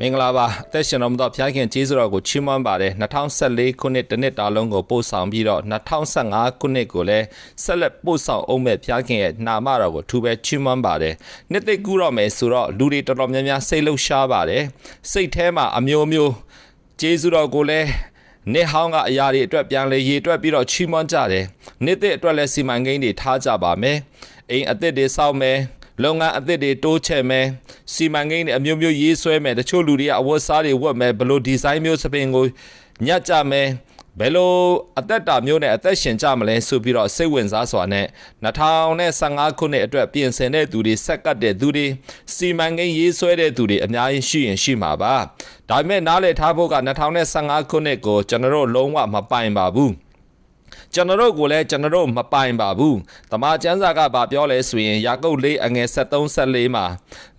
မင်္ဂလာပါအသက်ရှင်တော်မူသောဘုရားခင်ကျေးဇူးတော်ကိုချီးမွမ်းပါတယ်2014ခုနှစ်တစ်နှစ်တာလုံးကိုပို့ဆောင်ပြီးတော့2015ခုနှစ်ကိုလည်းဆက်လက်ပို့ဆောင်အောင်မဲ့ဘုရားခင်ရဲ့နာမတော်ကိုထူပဲချီးမွမ်းပါတယ်နှစ်သိကူတော့မယ်ဆိုတော့လူတွေတော်တော်များများစိတ်လှုပ်ရှားပါတယ်စိတ်ထဲမှာအမျိုးမျိုးကျေးဇူးတော်ကိုလည်းနေဟောင်းကအရာတွေအတွက်ပြန်လေရေအတွက်ပြီးတော့ချီးမွမ်းကြတယ်နေ့တဲ့အတွက်လည်းစီမံကိန်းတွေထားကြပါမယ်အိမ်အသစ်တွေစောက်မယ် လုပ်ငန်းအသစ်တွေတိုးချဲ့မယ်စီမံကိန်းတွေအမျိုးမျိုးရေးဆွဲမယ်တချို့လူတွေကအဝတ်စားတွေဝတ်မယ်ဘယ်လိုဒီဇိုင်းမျိုးစပင်ကိုညှက်ကြမယ်ဘယ်လိုအသက်တာမျိုးနဲ့အသက်ရှင်ကြမလဲဆိုပြီးတော့စိတ်ဝင်စားစွာနဲ့2015ခုနှစ်အတွက်ပြင်ဆင်တဲ့သူတွေဆက်ကပ်တဲ့သူတွေစီမံကိန်းရေးဆွဲတဲ့သူတွေအများကြီးရှိရင်ရှိမှာပါဒါပေမဲ့နားလည်ထားဖို့က2015ခုနှစ်ကိုကျွန်တော်တို့လုံးဝမပိုင်ပါဘူး ကျွန်တော်တို့ကိုလည်းကျွန်တော်တို့မပိုင်ပါဘူး။တမန်ကျမ်းစာကဘာပြောလဲဆိုရင်ယာကုပ်လေးအငယ်73 74မှာ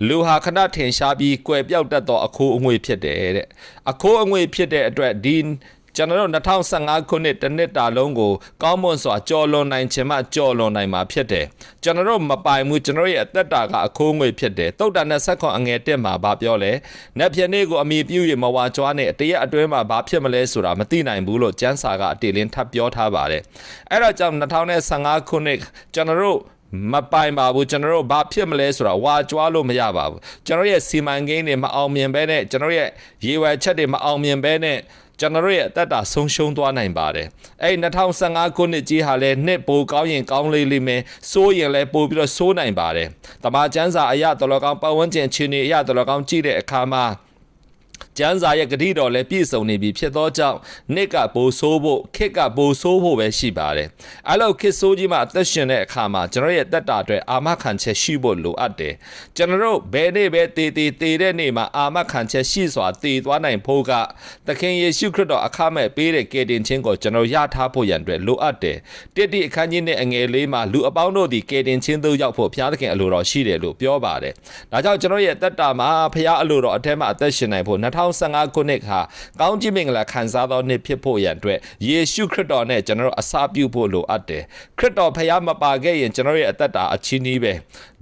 လူဟာခဏထင်ရှားပြီးကွယ်ပြောက်တတ်သောအခိုးအငွေဖြစ်တယ်တဲ့။အခိုးအငွေဖြစ်တဲ့အတွက်ဒီ ကျွန်တော်တို့2015ခုနှစ်တစ်နှစ်တာလုံးကိုကောင်းမွန်စွာကြော်လွန်နိုင်ခြင်းမှကြော်လွန်နိုင်မှာဖြစ်တယ်။ကျွန်တော်တို့မပိုင်ဘူးကျွန်တော်ရဲ့အသက်တာကအခိုးငွေဖြစ်တယ်။တုတ်တန်နဲ့ဆက်ခွန်အငယ်တက်မှာဗာပြောလဲ။နက်ဖြန်နေ့ကိုအမိပြု၍မဝါကြွားနဲ့တရက်အတွင်းမှာဘာဖြစ်မလဲဆိုတာမသိနိုင်ဘူးလို့ကျမ်းစာကအတေလင်းထပ်ပြောထားပါတယ်။အဲ့ဒါကြောင့်2015ခုနှစ်ကျွန်တော်တို့မပိုင်ပါဘူးကျွန်တော်တို့ဘာဖြစ်မလဲဆိုတာဝါကြွားလို့မရပါဘူးကျွန်တော်ရဲ့စီမံကိန်းတွေမအောင်မြင်ဘဲနဲ့ကျွန်တော်ရဲ့ရေဝယ်ချက်တွေမအောင်မြင်ဘဲနဲ့ ကျွန်တော်ရဲ့အသက်တာဆုံးရှုံးသွားနိုင်ပါတယ်အဲ့2015ခုနှစ်ကြီးဟာလည်းနှစ်ပိုကောင်းရင်ကောင်းလေးလေးမယ်စိုးရင်လည်းပိုပြီးတော့စိုးနိုင်ပါတယ်တမန်ကျမ်းစာအရာတော်တော်ကောင်းပတ်ဝန်းကျင်ချင်းတွေအရာတော်တော်ကောင်းကြည့်တဲ့အခါမှာ ကျမ်းစာရဲ့ဂတိတော်လည်းပြည့်စုံနေပြီဖြစ်သောကြောင့်နှစ်ကပိုဆိုးဖို့ခေတ်ကပိုဆိုးဖို့ပဲရှိပါတယ်။အဲလိုခေတ်ဆိုးကြီးမှာအသက်ရှင်တဲ့အခါမှာကျွန်တော်ရဲ့တက်တာအတွက်အာမခံချက်ရှိဖို့လိုအပ်တယ်။ကျွန်တော်တို့ဘယ်နေ့ပဲတည်တည်တည်တဲ့နေ့မှာအာမခံချက်ရှိစွာတည်သွားနိုင်ဖို့ကသခင်ယေရှုခရစ်တော်အခမဲ့ပေးတဲ့ကယ်တင်ခြင်းကိုကျွန်တော်ရထားဖို့ရန်အတွက်လိုအပ်တယ်။တိတိအခန်းကြီးနဲ့အငယ်လေးမှာလူအပေါင်းတို့ဒီကယ်တင်ခြင်းသို့ရောက်ဖို့ဘုရားသခင်အလိုတော်ရှိတယ်လို့ပြောပါတယ်။ဒါကြောင့်ကျွန်တော်ရဲ့တက်တာမှာဘုရားအလိုတော်အထက်မှာအသက်ရှင်နိုင်ဖို့2015ခုနှစ်ခါကောင်းကြီးမင်္ဂလာခံစားသောနှစ်ဖြစ်ဖို့ရန်အတွက်ယေရှုခရစ်တော်နဲ့ကျွန်တော်တို့အစာပြုဖို့လိုအပ်တယ်ခရစ်တော်ဖခင်မပါခဲ့ရင်ကျွန်တော်ရဲ့အသက်တာအချင်းကြီးပဲ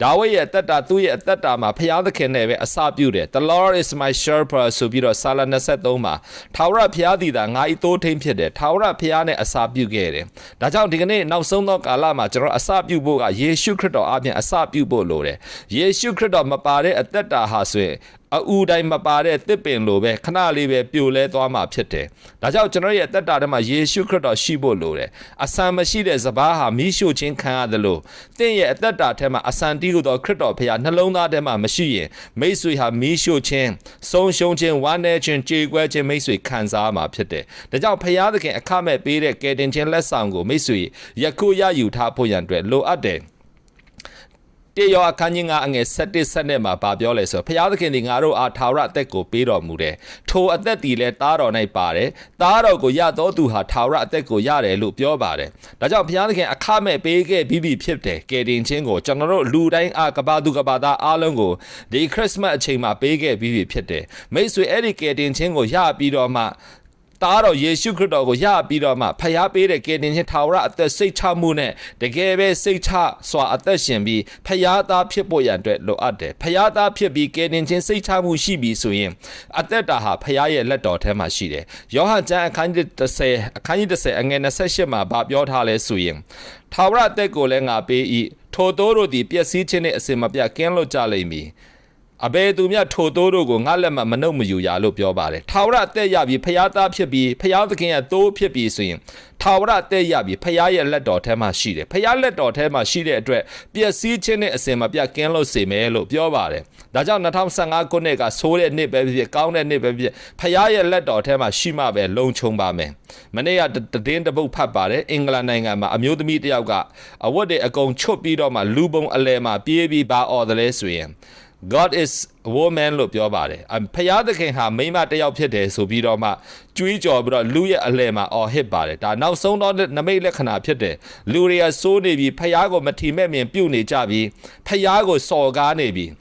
ဒါဝိဒ်ရဲ့အသက်တာသူ့ရဲ့အသက်တာမှာဖခင်သခင်နဲ့ပဲအစာပြုတယ် The Lord is my shepherd ဆိုပြီးတော့ဆာလ23မှာထာဝရဖခင်သည်သာငါဤသိုးထိန်ဖြစ်တယ်ထာဝရဖခင်နဲ့အစာပြုခဲ့တယ်ဒါကြောင့်ဒီကနေ့နောက်ဆုံးသောကာလမှာကျွန်တော်အစာပြုဖို့ကယေရှုခရစ်တော်အပြင်အစာပြုဖို့လိုတယ်ယေရှုခရစ်တော်မပါတဲ့အသက်တာဟာဆိုရင်အူတိုင်းမပါတဲ့တစ်ပင်လိုပဲခဏလေးပဲပြိုလဲသွားမှာဖြစ်တယ်။ဒါကြောင့်ကျွန်တော်ရဲ့အသက်တာထဲမှာယေရှုခရစ်တော်ရှိဖို့လိုတယ်။အဆန်မရှိတဲ့စဘာဟာမိရှို့ခြင်းခံရတယ်လို့တင့်ရဲ့အသက်တာထဲမှာအဆန်တီးကိုတော့ခရစ်တော်ဖခင်နှလုံးသားထဲမှာမရှိရင်မိတ်ဆွေဟာမိရှို့ခြင်းဆုံးရှုံးခြင်းဝမ်းနည်းခြင်းကြေကွဲခြင်းမိတ်ဆွေခံစားမှာဖြစ်တယ်။ဒါကြောင့်ဖခင်သခင်အခမဲ့ပေးတဲ့ကယ်တင်ခြင်းလက်ဆောင်ကိုမိတ်ဆွေယခုရယူထားဖို့ရန်အတွက်လိုအပ်တယ်။ တေယောအခန်းကြီးငါအငယ်7 7နဲ့မှာဗာပြောလဲဆိုဘုရားသခင်ဒီငါတို့အားထာဝရအသက်ကိုပေးတော်မူတယ်ထိုအသက်ဒီလဲတားတော်၌ပါတယ်တားတော်ကိုရတော်သူဟာထာဝရအသက်ကိုရတယ်လို့ပြောပါတယ်ဒါကြောင့်ဘုရားသခင်အခမဲ့ပေးခဲ့ပြီးပြီဖြစ်တယ်ကယ်တင်ခြင်းကိုကျွန်တော်တို့လူတိုင်းအားကဘာသူကဘာသားအားလုံးကိုဒီခရစ်စမတ်အချိန်မှာပေးခဲ့ပြီးပြီဖြစ်တယ်မိတ်ဆွေအဲ့ဒီကယ်တင်ခြင်းကိုရပြီးတော့မှ တားတော်ယေရှုခရစ်တော်ကိုရပြီးတော့မှဖျားပေးတဲ့ကယ်တင်ခြင်းထာဝရအသက်စိတ်ချမှုနဲ့တကယ်ပဲစိတ်ချစွာအသက်ရှင်ပြီးဖျားသားဖြစ်ဖို့ရန်အတွက်လိုအပ်တယ်ဖျားသားဖြစ်ပြီးကယ်တင်ခြင်းစိတ်ချမှုရှိပြီးဆိုရင်အသက်တာဟာဖျားရဲ့လက်တော်ထဲမှာရှိတယ်ယောဟန်ကျမ်းအခန်းကြီး30အခန်းကြီး30အငယ်28မှာဗာပြောထားလဲဆိုရင်ထာဝရအသက်ကိုလည်းငါပေး၏ထိုသောတို့သည်ပျက်စီးခြင်းနှင့်အစင်မပြတ်ကင်းလွတ်ကြလိမ့်မည် အဘယ်သူမြတ်ထိုသိုးတို့ကိုငါလက်မှမနှုတ်မယူရလို့ပြောပါတယ်ထာဝရအသက်ရပြီးဖျားသားဖြစ်ပြီးဖျားသခင်ရဲ့သိုးဖြစ်ပြီးဆိုရင်ထာဝရအသက်ရပြီးဖျားရဲ့လက်တော်ထဲမှာရှိတယ်ဖျားလက်တော်ထဲမှာရှိတဲ့အတွက်ပျက်စီးခြင်းနဲ့အစင်မပြတ်ကင်းလို့စေမယ်လို့ပြောပါတယ်ဒါကြောင့်2015ခုနှစ်ကဆိုးတဲ့နှစ်ပဲဖြစ်ကောင်းတဲ့နှစ်ပဲဖြစ်ဖျားရဲ့လက်တော်ထဲမှာရှိမှပဲလုံခြုံပါမယ်မနေ့ကတည်င်းတပုတ်ဖတ်ပါတယ်အင်္ဂလန်နိုင်ငံမှာအမျိုးသမီးတစ်ယောက်ကအဝတ်တွေအကုန်ချွတ်ပြီးတော့မှလူပုံအလဲမှာပြေးပြီးပါអော်တယ်လဲဆိုရင် God is a woman လို့ပြောပါတယ်။ဖျားသခင်ဟာမိန်းမတစ်ယောက်ဖြစ်တယ်ဆိုပြီးတော့မှကြွေးကြော်ပြီးတော့လူရဲ့အလဲမှာအော်ဟစ်ပါတယ်။ဒါနောက်ဆုံးတော့နမိတ်လက္ခဏာဖြစ်တယ်။လူတွေကစိုးနေပြီးဖျားကိုမထီမဲ့မြင်ပြုတ်နေကြပြီးဖျားကိုစော်ကားနေပြီး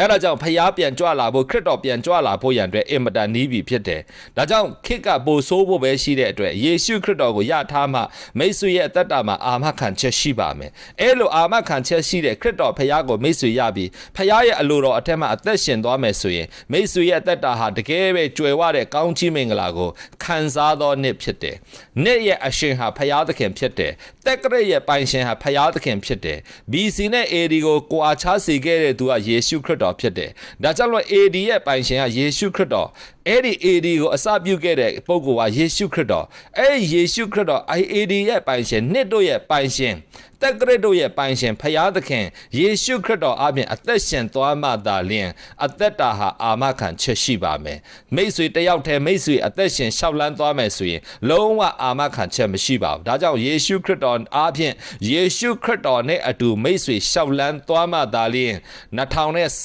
အဲ့ဒါကြောင့်ဖျားပြန်ကြွလာဖို့ခရစ်တော်ပြန်ကြွလာဖို့ရန်အတွက်အင်မတန်နီးပြီဖြစ်တယ်ဒါကြောင့်ခေတ်ကပိုဆိုးဖို့ပဲရှိတဲ့အတွက်ယေရှုခရစ်တော်ကိုယထားမှမိတ်ဆွေရဲ့အသက်တာမှာအာမခံချက်ရှိပါမယ်အဲ့လိုအာမခံချက်ရှိတဲ့ခရစ်တော်ဖျားကိုမိတ်ဆွေရပြီးဖျားရဲ့အလိုတော်အထက်မှာအသက်ရှင်သွားမယ်ဆိုရင်မိတ်ဆွေရဲ့အသက်တာဟာတကယ်ပဲကြွယ်ဝတဲ့ကောင်းချီးမင်္ဂလာကိုခံစားသောနှစ်ဖြစ်တယ်နှစ်ရဲ့အရှင်ဟာဖျားသခင်ဖြစ်တယ်တက်ကရက်ရဲ့ပိုင်ရှင်ဟာဖျားသခင်ဖြစ်တယ် BC နဲ့ AD ကိုကိုအားချစေခဲ့တဲ့သူကယေရှုခရစ်တော်ဖြစ်တယ်ဒါကြောင့်လို့ AD ရဲ့ပိုင်ရှင်ကယေရှုခရစ်တော်အဲ့ဒီ AD ကိုအစပြုခဲ့တဲ့ပုဂ္ဂိုလ်ကယေရှုခရစ်တော်အဲ့ဒီယေရှုခရစ်တော် IAD ရဲ့ပိုင်ရှင်နှစ်တို့ရဲ့ပိုင်ရှင်တက်ကရစ်တို့ရဲ့ပိုင်ရှင်ဖျားသခင်ယေရှုခရစ်တော်အပြင်အသက်ရှင်သွားမှသာလျှင်အသက်တာဟာအာမခံချက်ရှိပါမယ်မိတ်ဆွေတယောက်တည်းမိတ်ဆွေအသက်ရှင်ရှောက်လန်းသွားမယ်ဆိုရင်လုံးဝအာမခံချက်မရှိပါဘူးဒါကြောင့်ယေရှုခရစ်တော်အပြင်ယေရှုခရစ်တော်နဲ့အတူမိတ်ဆွေရှောက်လန်းသွားမှသာလျှင်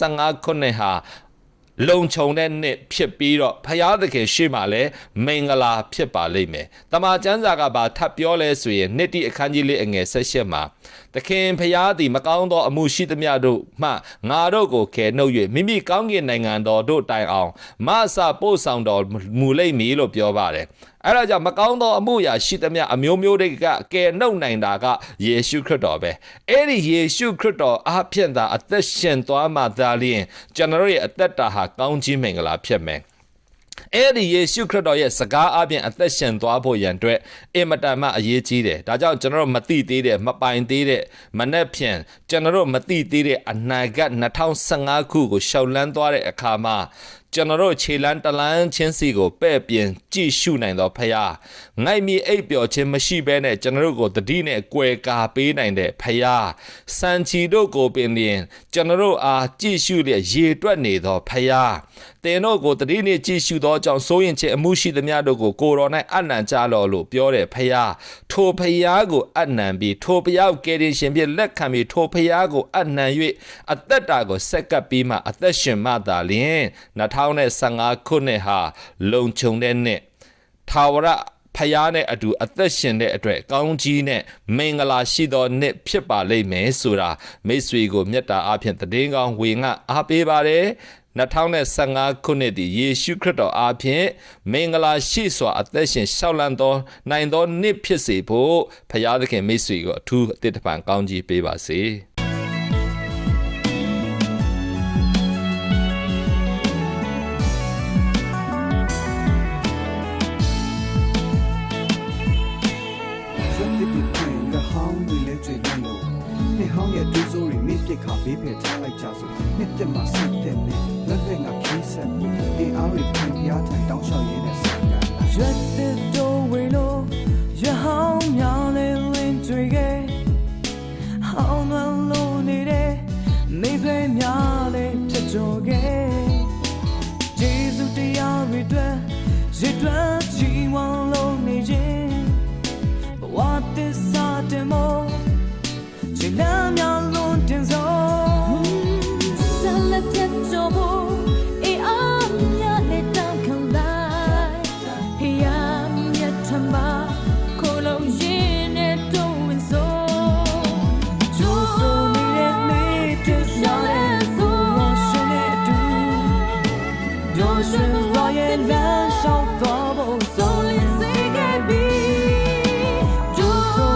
2015ခုနှစ်ဟာလုံခြုံတဲ့နှစ်ဖြစ်ပြီးတော့ဖရာသခင်ရှေ့မှာလည်းမင်္ဂလာဖြစ်ပါလိမ့်မယ်။တမန်ကျမ်းစာကဘာထပ်ပြောလဲဆိုရင်နှစ်တိအခန်းကြီးလေးအငယ်၁၈မှာသခင်ဖရာသည်မကောင်းသောအမှုရှိသမျှတို့မှငါတို့ကိုကယ်နှုတ်၍မိမိကောင်းကင်နိုင်ငံတော်တို့တိုင်အောင်မအစပို့ဆောင်တော်မူလိမ့်မည်လို့ပြောပါတယ်။ အဲ့ဒါကြောင့်မကောင်းသောအမှုရာရှိသမျှအမျိုးမျိုးတွေကကယ်နှုတ်နိုင်တာကယေရှုခရစ်တော်ပဲအဲ့ဒီယေရှုခရစ်တော်အားဖြင့်သာအသက်ရှင်သွားမှသာလျှင်ကျွန်တော်တို့ရဲ့အသက်တာဟာကောင်းခြင်းမင်္ဂလာဖြစ်မယ်အဲ့ဒီယေရှုခရစ်တော်ရဲ့စကားအပြင်အသက်ရှင်သွားဖို့ရန်အတွက်အင်မတန်မှအရေးကြီးတယ်။ဒါကြောင့်ကျွန်တော်တို့မသိသေးတဲ့မပိုင်သေးတဲ့မနဲ့ဖြန်ကျွန်တော်တို့မသိသေးတဲ့အနာဂတ်2015ခုကိုရှောက်လန်းသွားတဲ့အခါမှာ ကျွန်တော်တို့ခြေလန်းတလန်းချင်းစီကိုပဲ့ပြင်ကြည့်ရှုနိုင်သောဖရာငိုက်မြေအိပ်ပျော်ခြင်းမရှိဘဲနဲ့ကျွန်တော်တို့ကိုတတိနဲ့ကွယ်ကာပေးနိုင်တဲ့ဖရာစံချီတို့ကိုပင်လျင်ကျွန်တော်တို့အားကြည့်ရှုလျက်ရေတွက်နေသောဖရာတင်တို့ကိုတတိနဲ့ကြည့်ရှုသောကြောင့်စိုးရင်ခြင်းအမှုရှိသမျှတို့ကိုကိုတော်၌အနံကြလော်လို့ပြောတဲ့ဖရာထိုဖရာကိုအနံပြီးထိုဖရာကိုကယ်တင်ရှင်ဖြစ်လက်ခံပြီးထိုဖရာကိုအနံ၍အသက်တာကိုဆက်ကပ်ပြီးမှအသက်ရှင်မှသာလျှင်2015ခုနှစ်ဟာလုံခြုံတဲ့နှစ်ထာဝရဖယားနဲ့အတူအသက်ရှင်တဲ့အတွက်ကောင်းကြီးနဲ့မင်္ဂလာရှိသောနှစ်ဖြစ်ပါလိမ့်မယ်ဆိုတာမိတ်ဆွေကိုမြတ်တာအဖြစ်တည်င်းကောင်းဝေငှအားပေးပါတယ်2015ခုနှစ်ဒီယေရှုခရစ်တော်အားဖြင့်မင်္ဂလာရှိစွာအသက်ရှင်ရှောက်လန်းသောနိုင်သောနှစ်ဖြစ်စေဖို့ဖယားသခင်မိတ်ဆွေကိုအထူးအသစ်တစ်ပံကောင်းကြီးပေးပါစေ။ ရှင်ရရဲ့လမ်းလျှောက်သွားဖို့ဆိုလင်းစေခဲ့ပြီကျိုးဆို